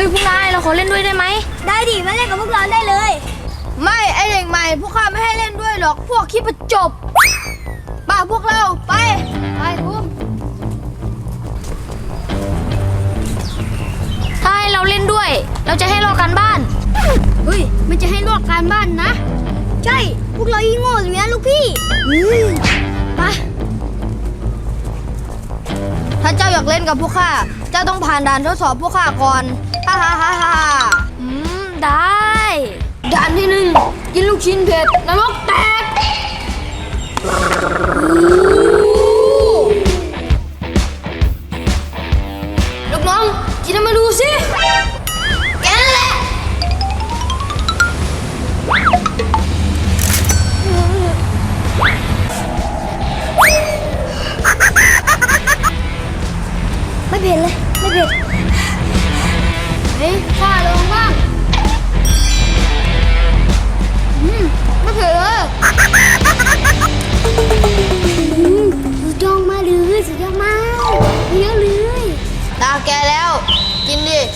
ฮ้ยพวกนายเราขอเล่นด้วยได้ไหม ได้ดิมาเล่นกับพวกเราได้เลย ไม่ไอเด็กใหม่ พวกข้าไม่ให้เล่นด้วยหรอกพวกคิดประจบป่าพวกเราไป ไปทุกถ้าให้เราเล่นด้วย เราจะให้ลอกการบ้าน เฮ้ยมันจะให้ลอกการบ้านนะ ใช่ พวกเรายิ่งโง่อย่างนี้ลูกพี่ไปถ้าเจ้าอยากเล่นกับพวกข้าเจ้าต้องผ่านด่านทดสอบพวกข้าก่อน ฮ่าฮ่าฮ่าฮ่าอืม ได้ด่านที่หนึ่งกินลูกชิ้นเผ็ดนรกแตกลูก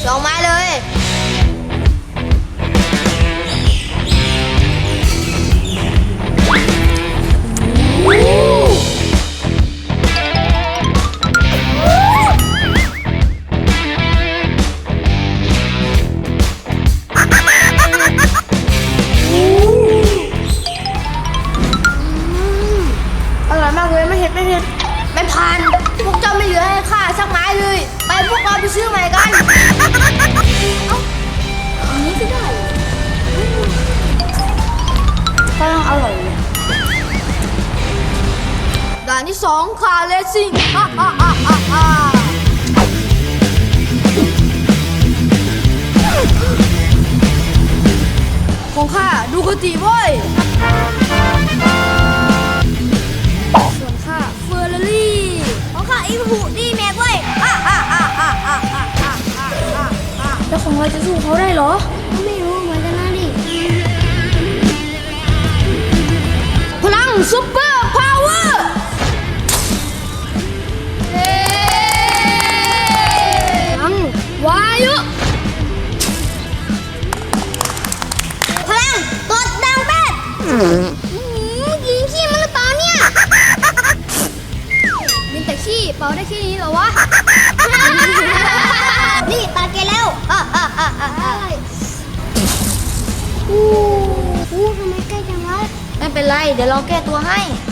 กินดิสองไม้เลยอร่อยมากเลยไม่เผ็ดไม่เผ็ดไม่ผ่านพวกเจ้าไม่เหลือให้ข้าสักไม้เลย ไปพวกเราไปซื้อใหม่กันอัน สองขาเลสซิ่งฮ่าฮ่าฮ่าฮ่าของข้าดูกติบ่อยส่วนข้าเฟอร์รารี่ของข้าอีพูดีแม็กเว้ยฮ่าฮ่แล้วของเราจะสู้เขาได้เหรอ ไม่รู้เหมือนกันนะดิพลังซุปเปอร์ กินขี้มันหรือเปล่าเนี่ยมินแต่ขี้เป่าได้แค่นี้เหรอวะ นี่ตาแกแล้วอะอะอะอะอะอู้อู้ทำไมใกล้จังวะไม่เป็นไร เดี๋ยวเราแก้ตัวให้อ